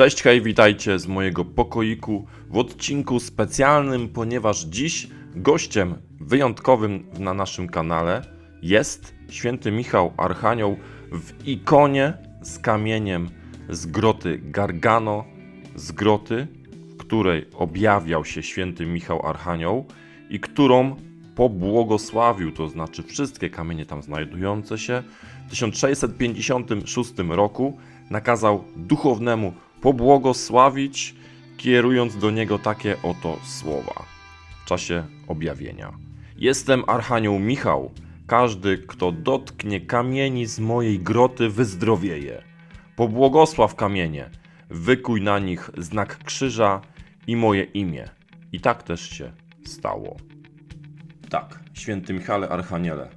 Cześć, hej, witajcie z mojego pokoiku w odcinku specjalnym, ponieważ dziś gościem wyjątkowym na naszym kanale jest święty Michał Archanioł w ikonie z kamieniem z groty Gargano, z groty, w której objawiał się święty Michał Archanioł i którą pobłogosławił, to znaczy wszystkie kamienie tam znajdujące się, w 1656 roku nakazał duchownemu pobłogosławić, kierując do niego takie oto słowa w czasie objawienia. Jestem Archanioł Michał. Każdy, kto dotknie kamieni z mojej groty, wyzdrowieje. Pobłogosław kamienie, wykuj na nich znak krzyża i moje imię. I tak też się stało. Tak, święty Michale Archaniele,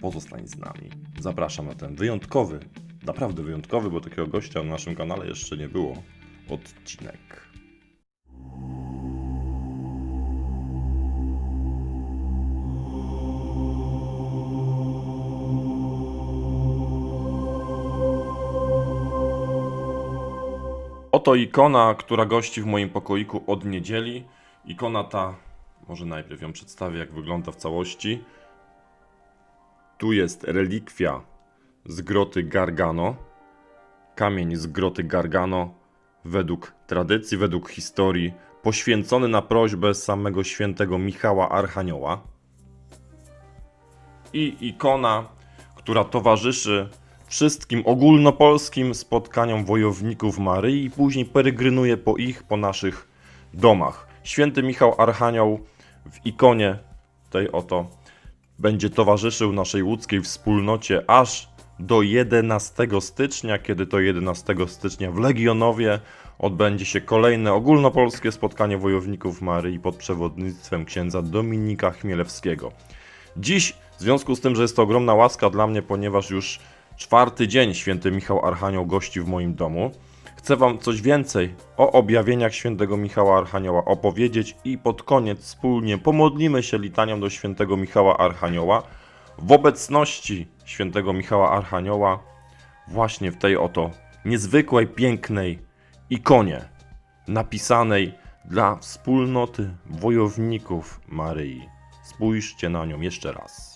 pozostań z nami. Zapraszam na ten wyjątkowy, naprawdę wyjątkowy, bo takiego gościa na naszym kanale jeszcze nie było, odcinek. Oto ikona, która gości w moim pokoiku od niedzieli. Ikona ta, może najpierw ją przedstawię, jak wygląda w całości. Tu jest relikwia z groty Gargano. Kamień z groty Gargano, według tradycji, według historii, poświęcony na prośbę samego świętego Michała Archanioła. I ikona, która towarzyszy wszystkim ogólnopolskim spotkaniom wojowników Maryi i później peregrynuje po ich, po naszych domach. Święty Michał Archanioł w ikonie tej oto będzie towarzyszył naszej łódzkiej wspólnocie aż do 11 stycznia, kiedy to 11 stycznia w Legionowie odbędzie się kolejne ogólnopolskie spotkanie wojowników Maryi pod przewodnictwem księdza Dominika Chmielewskiego. Dziś, w związku z tym, że jest to ogromna łaska dla mnie, ponieważ już czwarty dzień święty Michał Archanioł gości w moim domu, chcę Wam coś więcej o objawieniach świętego Michała Archanioła opowiedzieć i pod koniec wspólnie pomodlimy się litanią do świętego Michała Archanioła w obecności świętego Michała Archanioła właśnie w tej oto niezwykłej, pięknej ikonie napisanej dla wspólnoty wojowników Maryi. Spójrzcie na nią jeszcze raz.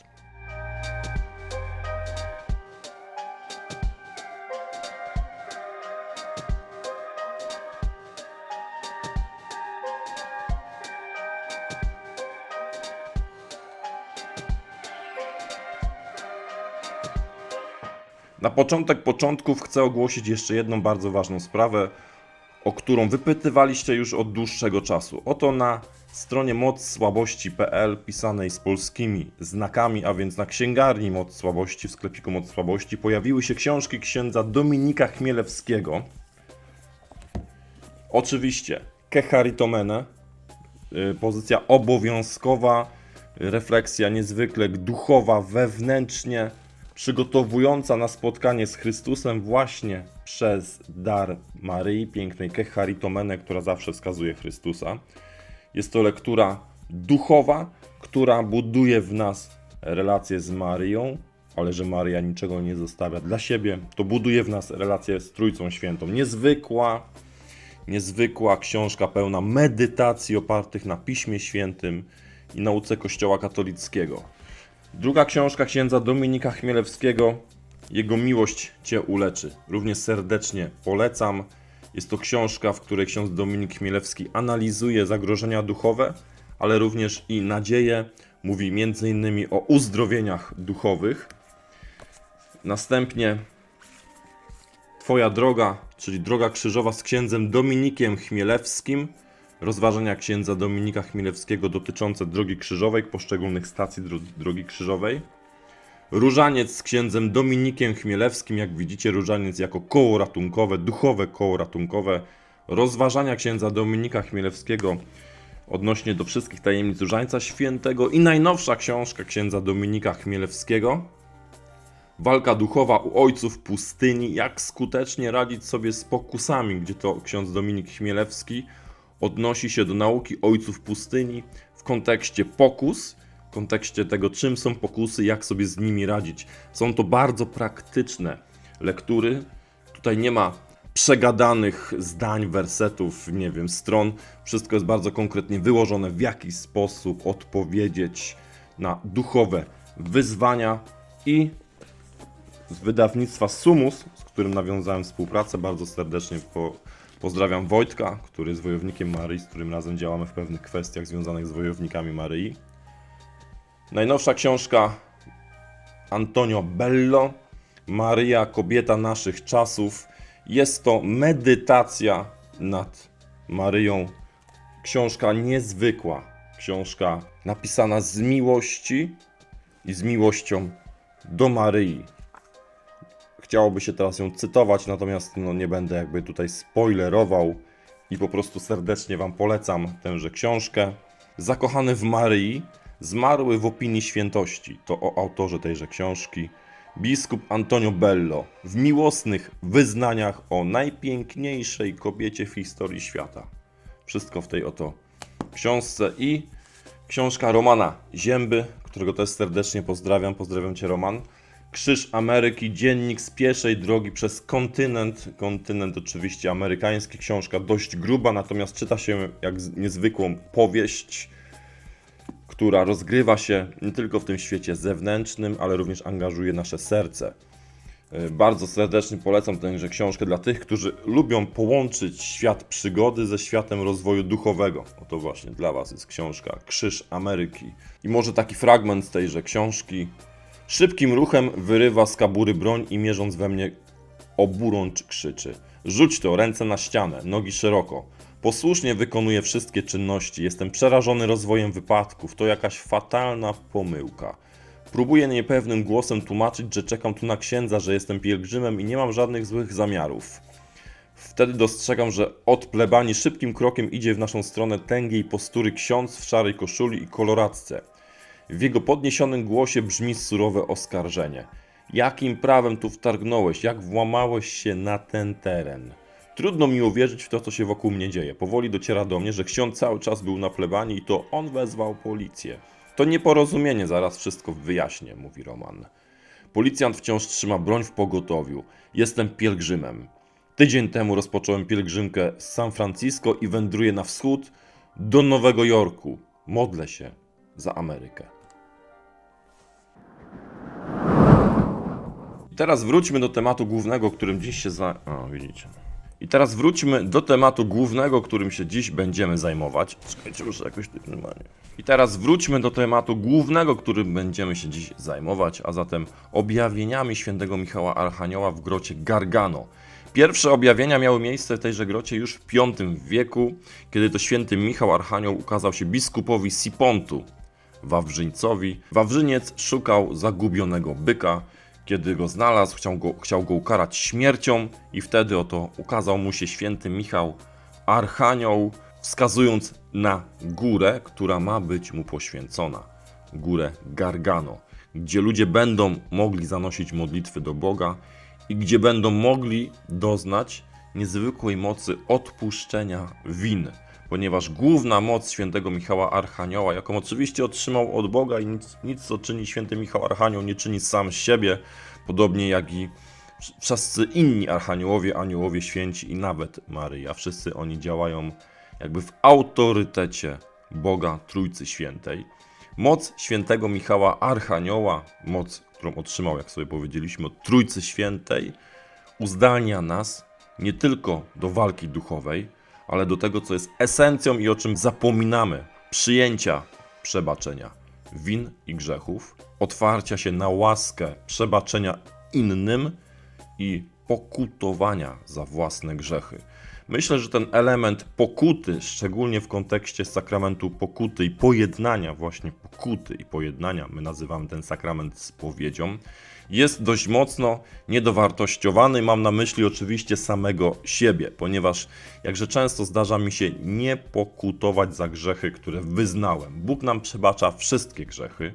Na początek początków chcę ogłosić jeszcze jedną bardzo ważną sprawę, o którą wypytywaliście już od dłuższego czasu. Oto na stronie mocsłabości.pl pisanej z polskimi znakami, a więc na księgarni Moc Słabości, w sklepiku Moc Słabości, pojawiły się książki księdza Dominika Chmielewskiego. Oczywiście Kecharitomene, y, pozycja obowiązkowa, refleksja niezwykle duchowa, wewnętrznie przygotowująca na spotkanie z Chrystusem właśnie przez dar Maryi, pięknej Kecharitomene, która zawsze wskazuje Chrystusa. Jest to lektura duchowa, która buduje w nas relację z Maryją, ale że Maryja niczego nie zostawia dla siebie, to buduje w nas relację z Trójcą Świętą. Niezwykła, niezwykła książka pełna medytacji opartych na Piśmie Świętym i nauce Kościoła katolickiego. Druga książka księdza Dominika Chmielewskiego, Jego miłość Cię uleczy. Również serdecznie polecam. Jest to książka, w której ksiądz Dominik Chmielewski analizuje zagrożenia duchowe, ale również i nadzieję. Mówi m.in. o uzdrowieniach duchowych. Następnie Twoja droga, czyli droga krzyżowa z księdzem Dominikiem Chmielewskim. Rozważania księdza Dominika Chmielewskiego dotyczące drogi krzyżowej, poszczególnych stacji dro drogi krzyżowej. Różaniec z księdzem Dominikiem Chmielewskim, jak widzicie, różaniec jako koło ratunkowe, duchowe koło ratunkowe. Rozważania księdza Dominika Chmielewskiego odnośnie do wszystkich tajemnic Różańca Świętego i najnowsza książka księdza Dominika Chmielewskiego. Walka duchowa u ojców pustyni, jak skutecznie radzić sobie z pokusami, gdzie to ksiądz Dominik Chmielewski odnosi się do nauki ojców pustyni w kontekście pokus, w kontekście tego, czym są pokusy, jak sobie z nimi radzić. Są to bardzo praktyczne lektury. Tutaj nie ma przegadanych zdań, wersetów, nie wiem, stron. Wszystko jest bardzo konkretnie wyłożone, w jaki sposób odpowiedzieć na duchowe wyzwania i z wydawnictwa Sumus, z którym nawiązałem współpracę, bardzo serdecznie po, pozdrawiam Wojtka, który jest wojownikiem Maryi, z którym razem działamy w pewnych kwestiach związanych z wojownikami Maryi. Najnowsza książka Antonio Bello, Maryja, kobieta naszych czasów. Jest to medytacja nad Maryją. Książka niezwykła, książka napisana z miłości i z miłością do Maryi. Chciałoby się teraz ją cytować, natomiast no, nie będę jakby tutaj spoilerował i po prostu serdecznie Wam polecam tęże książkę. Zakochany w Maryi, zmarły w opinii świętości. To o autorze tejże książki. Biskup Antonio Bello w miłosnych wyznaniach o najpiękniejszej kobiecie w historii świata. Wszystko w tej oto książce i książka Romana Zięby, którego też serdecznie pozdrawiam. Pozdrawiam Cię, Roman. Krzyż Ameryki, dziennik z pieszej drogi przez kontynent. Kontynent oczywiście amerykański, książka dość gruba, natomiast czyta się jak niezwykłą powieść, która rozgrywa się nie tylko w tym świecie zewnętrznym, ale również angażuje nasze serce. E, Bardzo serdecznie polecam tęże książkę dla tych, którzy lubią połączyć świat przygody ze światem rozwoju duchowego. Oto właśnie dla Was jest książka Krzyż Ameryki. I może taki fragment z tejże książki. Szybkim ruchem wyrywa z kabury broń i mierząc we mnie oburącz krzyczy. Rzuć to, ręce na ścianę, nogi szeroko. Posłusznie wykonuję wszystkie czynności. Jestem przerażony rozwojem wypadków. To jakaś fatalna pomyłka. Próbuję niepewnym głosem tłumaczyć, że czekam tu na księdza, że jestem pielgrzymem i nie mam żadnych złych zamiarów. Wtedy dostrzegam, że od plebanii szybkim krokiem idzie w naszą stronę tęgiej postury ksiądz w szarej koszuli i koloradce. W jego podniesionym głosie brzmi surowe oskarżenie. Jakim prawem tu wtargnąłeś? Jak włamałeś się na ten teren? Trudno mi uwierzyć w to, co się wokół mnie dzieje. Powoli dociera do mnie, że ksiądz cały czas był na plebanii i to on wezwał policję. To nieporozumienie, zaraz wszystko wyjaśnię, mówi Roman. Policjant wciąż trzyma broń w pogotowiu. Jestem pielgrzymem. Tydzień temu rozpocząłem pielgrzymkę z San Francisco i wędruję na wschód do Nowego Jorku. Modlę się za Amerykę. Teraz wróćmy do tematu głównego, którym dziś się za... O, widzicie. I teraz wróćmy do tematu głównego, którym się dziś będziemy zajmować. Czekajcie, muszę jakoś tu normalnie. I teraz wróćmy do tematu głównego, którym będziemy się dziś zajmować, a zatem objawieniami świętego Michała Archanioła w grocie Gargano. Pierwsze objawienia miały miejsce w tejże grocie już w V wieku, kiedy to święty Michał Archanioł ukazał się biskupowi Sipontu, Wawrzyńcowi. Wawrzyniec szukał zagubionego byka. Kiedy go znalazł, chciał go, chciał go ukarać śmiercią, i wtedy oto ukazał mu się święty Michał Archanioł, wskazując na górę, która ma być mu poświęcona górę Gargano, gdzie ludzie będą mogli zanosić modlitwy do Boga i gdzie będą mogli doznać niezwykłej mocy odpuszczenia win, ponieważ główna moc świętego Michała Archanioła, jaką oczywiście otrzymał od Boga i nic, nic co czyni święty Michał Archanioł, nie czyni sam siebie, podobnie jak i wszyscy inni archaniołowie, aniołowie święci i nawet Maryja. Wszyscy oni działają jakby w autorytecie Boga Trójcy Świętej. Moc świętego Michała Archanioła, moc, którą otrzymał, jak sobie powiedzieliśmy, od Trójcy Świętej, uzdalnia nas nie tylko do walki duchowej, ale do tego, co jest esencją i o czym zapominamy. Przyjęcia przebaczenia. Win i grzechów, otwarcia się na łaskę przebaczenia innym i pokutowania za własne grzechy. Myślę, że ten element pokuty, szczególnie w kontekście sakramentu pokuty i pojednania, właśnie pokuty i pojednania, my nazywamy ten sakrament spowiedzią, jest dość mocno niedowartościowany. Mam na myśli oczywiście samego siebie, ponieważ jakże często zdarza mi się nie pokutować za grzechy, które wyznałem. Bóg nam przebacza wszystkie grzechy.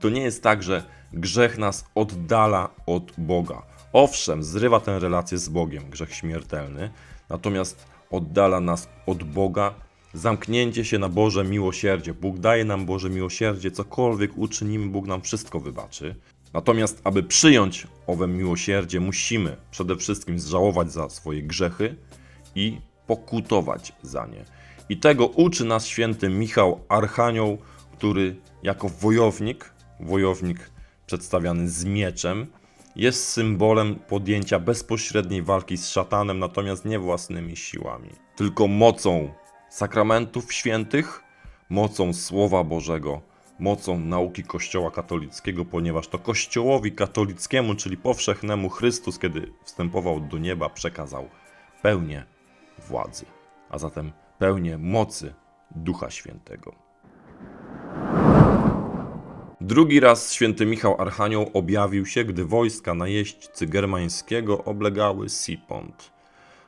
To nie jest tak, że grzech nas oddala od Boga. Owszem, zrywa tę relację z Bogiem, grzech śmiertelny, natomiast oddala nas od Boga zamknięcie się na Boże miłosierdzie. Bóg daje nam Boże miłosierdzie, cokolwiek uczynimy, Bóg nam wszystko wybaczy. Natomiast, aby przyjąć owe miłosierdzie, musimy przede wszystkim zżałować za swoje grzechy i pokutować za nie. I tego uczy nas święty Michał Archanioł, który jako wojownik, wojownik przedstawiany z mieczem, jest symbolem podjęcia bezpośredniej walki z szatanem, natomiast nie własnymi siłami, tylko mocą sakramentów świętych, mocą Słowa Bożego, mocą nauki Kościoła katolickiego, ponieważ to Kościołowi katolickiemu, czyli powszechnemu Chrystus, kiedy wstępował do nieba, przekazał pełnię władzy, a zatem pełnię mocy Ducha Świętego. Drugi raz święty Michał Archanioł objawił się, gdy wojska najeźdźcy germańskiego oblegały Sipont.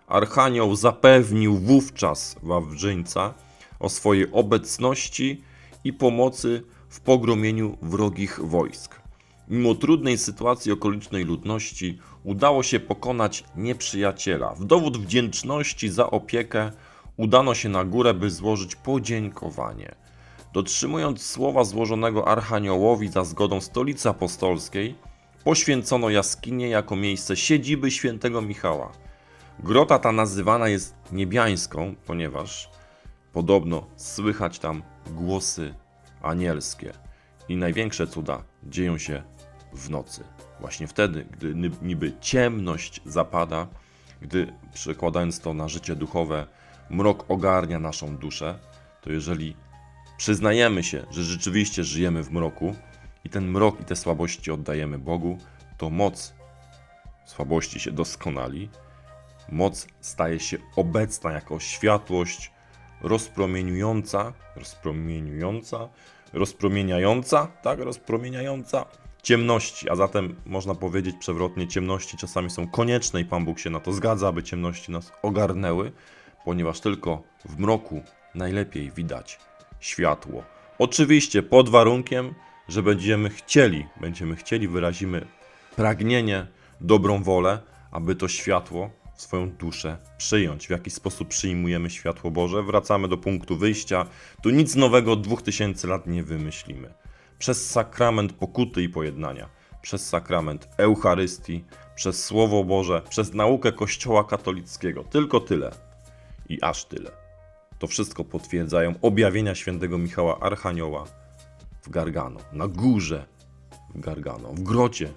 Archanioł zapewnił wówczas Wawrzyńca o swojej obecności i pomocy w pogromieniu wrogich wojsk. Mimo trudnej sytuacji okolicznej ludności udało się pokonać nieprzyjaciela. W dowód wdzięczności za opiekę udano się na górę, by złożyć podziękowanie. Dotrzymując słowa złożonego Archaniołowi za zgodą stolicy apostolskiej, poświęcono jaskinię jako miejsce siedziby świętego Michała. Grota ta nazywana jest niebiańską, ponieważ podobno słychać tam głosy anielskie i największe cuda dzieją się w nocy. Właśnie wtedy, gdy niby ciemność zapada, gdy przekładając to na życie duchowe, mrok ogarnia naszą duszę, to jeżeli przyznajemy się, że rzeczywiście żyjemy w mroku i ten mrok i te słabości oddajemy Bogu, to moc słabości się doskonali, moc staje się obecna jako światłość rozpromieniująca, rozpromieniująca, rozpromieniająca, tak, rozpromieniająca ciemności, a zatem można powiedzieć przewrotnie, ciemności czasami są konieczne i Pan Bóg się na to zgadza, aby ciemności nas ogarnęły, ponieważ tylko w mroku najlepiej widać światło. Oczywiście pod warunkiem, że będziemy chcieli, będziemy chcieli, wyrazimy pragnienie, dobrą wolę, aby to światło swoją duszę przyjąć. W jaki sposób przyjmujemy światło Boże? Wracamy do punktu wyjścia. Tu nic nowego od 2000 lat nie wymyślimy. Przez sakrament pokuty i pojednania, przez sakrament Eucharystii, przez Słowo Boże, przez naukę Kościoła katolickiego. Tylko tyle i aż tyle. To wszystko potwierdzają objawienia świętego Michała Archanioła w Gargano, na górze w Gargano, w grocie,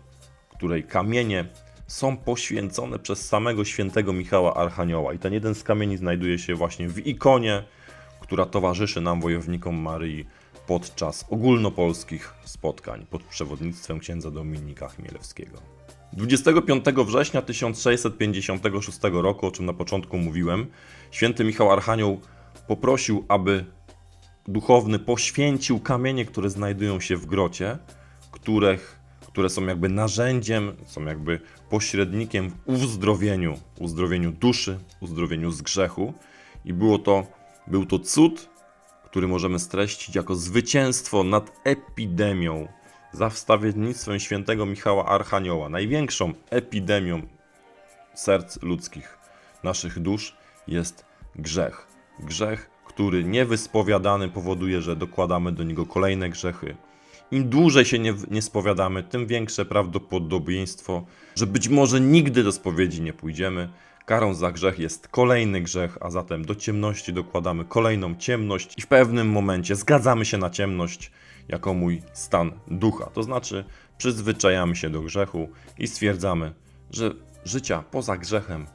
której kamienie są poświęcone przez samego świętego Michała Archanioła. I ten jeden z kamieni znajduje się właśnie w ikonie, która towarzyszy nam, wojownikom Maryi, podczas ogólnopolskich spotkań pod przewodnictwem księdza Dominika Chmielewskiego. 25 września 1656 roku, o czym na początku mówiłem, święty Michał Archanioł poprosił, aby duchowny poświęcił kamienie, które znajdują się w grocie, których, które są jakby narzędziem, są jakby pośrednikiem w uzdrowieniu, uzdrowieniu duszy, uzdrowieniu z grzechu. I było to, był to cud, który możemy streścić jako zwycięstwo nad epidemią za wstawiennictwem świętego Michała Archanioła, największą epidemią serc ludzkich, naszych dusz jest grzech. Grzech, który niewyspowiadany powoduje, że dokładamy do niego kolejne grzechy. Im dłużej się nie, nie spowiadamy, tym większe prawdopodobieństwo, że być może nigdy do spowiedzi nie pójdziemy. Karą za grzech jest kolejny grzech, a zatem do ciemności dokładamy kolejną ciemność i w pewnym momencie zgadzamy się na ciemność jako mój stan ducha. To znaczy przyzwyczajamy się do grzechu i stwierdzamy, że życia poza grzechem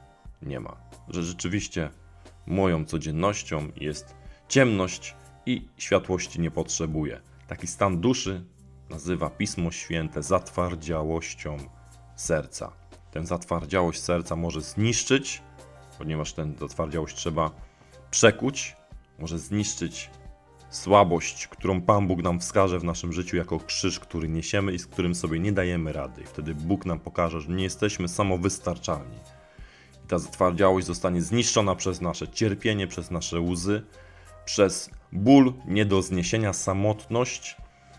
nie ma. Że rzeczywiście moją codziennością jest ciemność i światłości nie potrzebuję. Taki stan duszy nazywa Pismo Święte zatwardziałością serca. Tę zatwardziałość serca może zniszczyć, ponieważ tę zatwardziałość trzeba przekuć, może zniszczyć słabość, którą Pan Bóg nam wskaże w naszym życiu jako krzyż, który niesiemy i z którym sobie nie dajemy rady. I wtedy Bóg nam pokaże, że nie jesteśmy samowystarczalni. I ta zatwardziałość zostanie zniszczona przez nasze cierpienie, przez nasze łzy, przez ból, nie do zniesienia, samotność.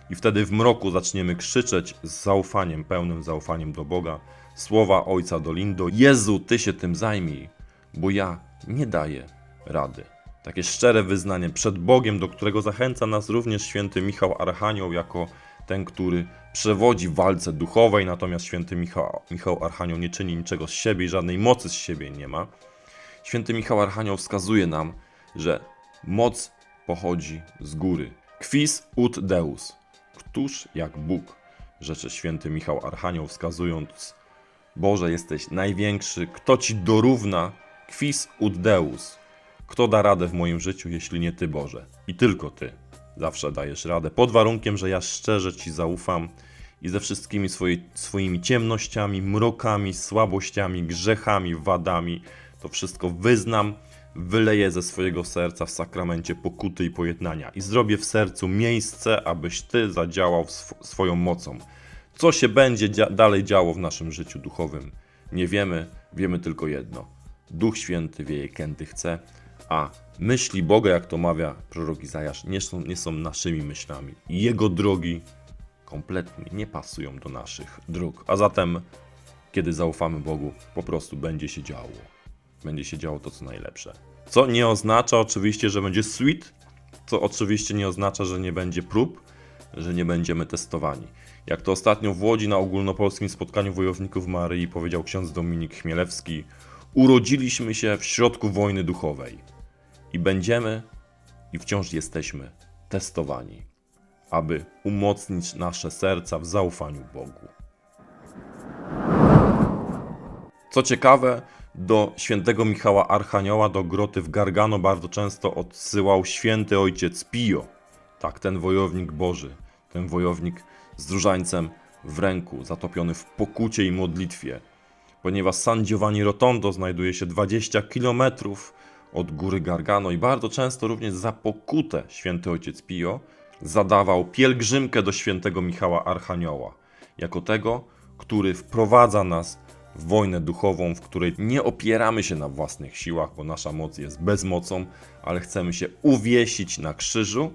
I wtedy w mroku zaczniemy krzyczeć z zaufaniem, pełnym zaufaniem do Boga, słowa Ojca do Lindo: Jezu, Ty się tym zajmij, bo ja nie daję rady. Takie szczere wyznanie przed Bogiem, do którego zachęca nas również święty Michał Archanioł, jako ten, który przewodzi walce duchowej, natomiast święty Michał, Michał Archanioł nie czyni niczego z siebie i żadnej mocy z siebie nie ma. Święty Michał Archanioł wskazuje nam, że moc pochodzi z góry. Quis ut Deus. Któż jak Bóg? Rzeczy święty Michał Archanioł wskazując Boże, jesteś największy, kto ci dorówna? Quis ut Deus. Kto da radę w moim życiu, jeśli nie Ty, Boże? I tylko Ty. Zawsze dajesz radę, pod warunkiem, że ja szczerze Ci zaufam i ze wszystkimi swoi, swoimi ciemnościami, mrokami, słabościami, grzechami, wadami, to wszystko wyznam, wyleję ze swojego serca w sakramencie pokuty i pojednania i zrobię w sercu miejsce, abyś Ty zadziałał sw- swoją mocą. Co się będzie dzia- dalej działo w naszym życiu duchowym? Nie wiemy, wiemy tylko jedno. Duch Święty wieje, kędy chce, a myśli Boga, jak to mawia prorok Izajasz, nie są, nie są naszymi myślami. Jego drogi kompletnie nie pasują do naszych dróg. A zatem, kiedy zaufamy Bogu, po prostu będzie się działo. Będzie się działo to, co najlepsze. Co nie oznacza oczywiście, że będzie sweet, co oczywiście nie oznacza, że nie będzie prób, że nie będziemy testowani. Jak to ostatnio w Łodzi na ogólnopolskim spotkaniu wojowników Maryi powiedział ksiądz Dominik Chmielewski, urodziliśmy się w środku wojny duchowej i będziemy i wciąż jesteśmy testowani, aby umocnić nasze serca w zaufaniu Bogu. Co ciekawe, do świętego Michała Archanioła, do groty w Gargano bardzo często odsyłał święty ojciec Pio. Tak, ten wojownik Boży, ten wojownik z różańcem w ręku, zatopiony w pokucie i modlitwie. Ponieważ San Giovanni Rotondo znajduje się 20 km od góry Gargano i bardzo często również za pokutę święty ojciec Pio zadawał pielgrzymkę do świętego Michała Archanioła, jako tego, który wprowadza nas wojnę duchową, w której nie opieramy się na własnych siłach, bo nasza moc jest bezmocą, ale chcemy się uwiesić na krzyżu,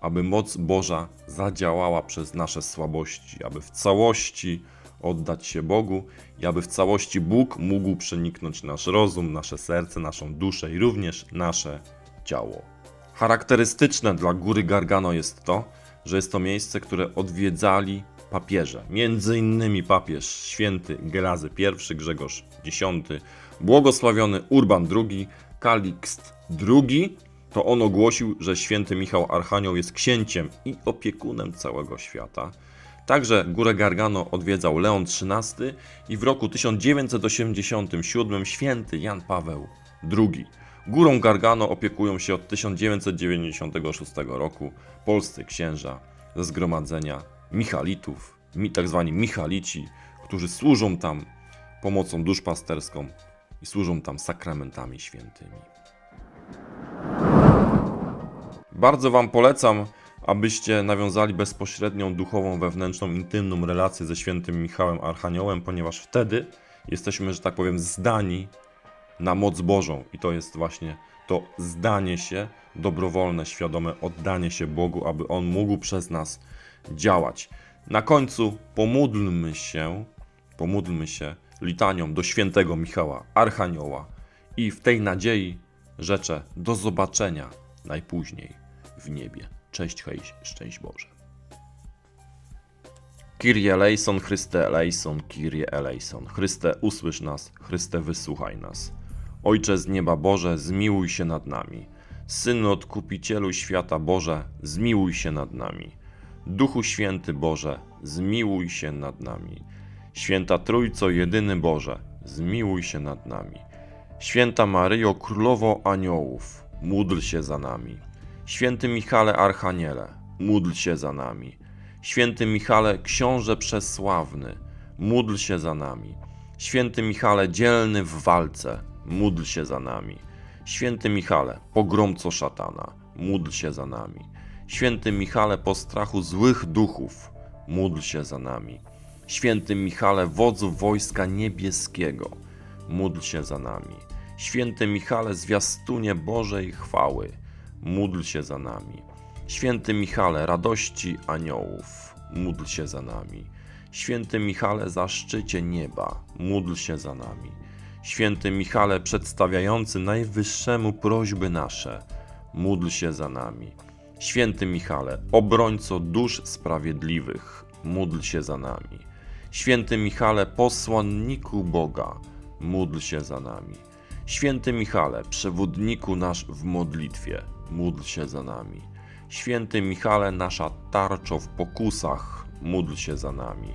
aby moc Boża zadziałała przez nasze słabości, aby w całości oddać się Bogu i aby w całości Bóg mógł przeniknąć nasz rozum, nasze serce, naszą duszę i również nasze ciało. Charakterystyczne dla góry Gargano jest to, że jest to miejsce, które odwiedzali papieże. Między innymi papież święty Gerazy I, Grzegorz X, błogosławiony Urban II, Kalikst II. To on ogłosił, że święty Michał Archanioł jest księciem i opiekunem całego świata. Także górę Gargano odwiedzał Leon XIII i w roku 1987 święty Jan Paweł II. Górą Gargano opiekują się od 1996 roku polscy księża ze zgromadzenia Michalitów, mi, tak zwani Michalici, którzy służą tam pomocą duszpasterską i służą tam sakramentami świętymi. Bardzo Wam polecam, abyście nawiązali bezpośrednią duchową, wewnętrzną, intymną relację ze świętym Michałem Archaniołem, ponieważ wtedy jesteśmy, że tak powiem, zdani na moc Bożą. I to jest właśnie to zdanie się, dobrowolne, świadome oddanie się Bogu, aby On mógł przez nas działać. Na końcu pomódlmy się, pomódlmy się litanią do świętego Michała Archanioła i w tej nadziei życzę do zobaczenia najpóźniej w niebie. Cześć, hej, szczęść Boże. Kyrie eleison, Chryste eleison, Kyrie eleison. Chryste, usłysz nas, Chryste, wysłuchaj nas. Ojcze z nieba Boże, zmiłuj się nad nami. Synu Odkupicielu świata Boże, zmiłuj się nad nami. Duchu Święty Boże, zmiłuj się nad nami. Święta Trójco, jedyny Boże, zmiłuj się nad nami. Święta Maryjo, Królowo Aniołów, módl się za nami. Święty Michale Archaniele, módl się za nami. Święty Michale, Książę Przesławny, módl się za nami. Święty Michale, dzielny w walce, módl się za nami. Święty Michale, pogromco szatana, módl się za nami. Święty Michale, postrachu złych duchów, módl się za nami. Święty Michale, wodzu wojska niebieskiego, módl się za nami. Święty Michale, zwiastunie Bożej chwały, módl się za nami. Święty Michale, radości aniołów, módl się za nami. Święty Michale, zaszczycie nieba, módl się za nami. Święty Michale, przedstawiający najwyższemu prośby nasze, módl się za nami. Święty Michale, obrońco dusz sprawiedliwych, módl się za nami. Święty Michale, posłanniku Boga, módl się za nami. Święty Michale, przewodniku nasz w modlitwie, módl się za nami. Święty Michale, nasza tarczo w pokusach, módl się za nami.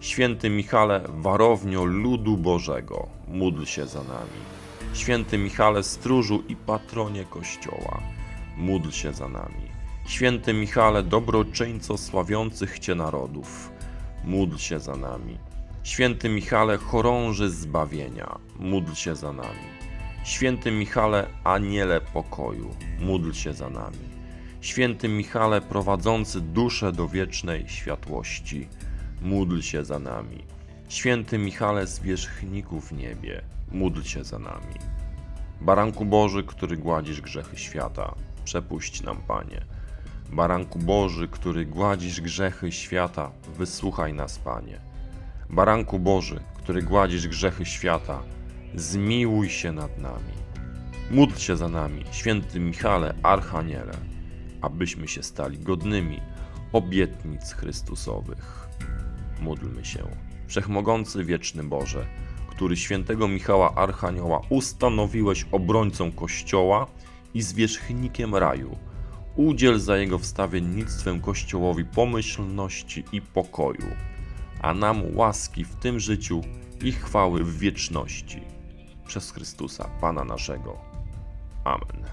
Święty Michale, warownio ludu Bożego, módl się za nami. Święty Michale, stróżu i patronie Kościoła, módl się za nami. Święty Michale, dobroczyńco sławiących Cię narodów, módl się za nami. Święty Michale, chorąży zbawienia, módl się za nami. Święty Michale, aniele pokoju, módl się za nami. Święty Michale, prowadzący duszę do wiecznej światłości, módl się za nami. Święty Michale, zwierzchniku w niebie, módl się za nami. Baranku Boży, który gładzisz grzechy świata, przepuść nam, Panie. Baranku Boży, który gładzisz grzechy świata, wysłuchaj nas, Panie. Baranku Boży, który gładzisz grzechy świata, zmiłuj się nad nami. Módl się za nami, święty Michale, Archaniele, abyśmy się stali godnymi obietnic Chrystusowych. Módlmy się. Wszechmogący wieczny Boże, który świętego Michała Archanioła ustanowiłeś obrońcą Kościoła i zwierzchnikiem raju, udziel za jego wstawiennictwem Kościołowi pomyślności i pokoju, a nam łaski w tym życiu i chwały w wieczności. Przez Chrystusa, Pana naszego. Amen.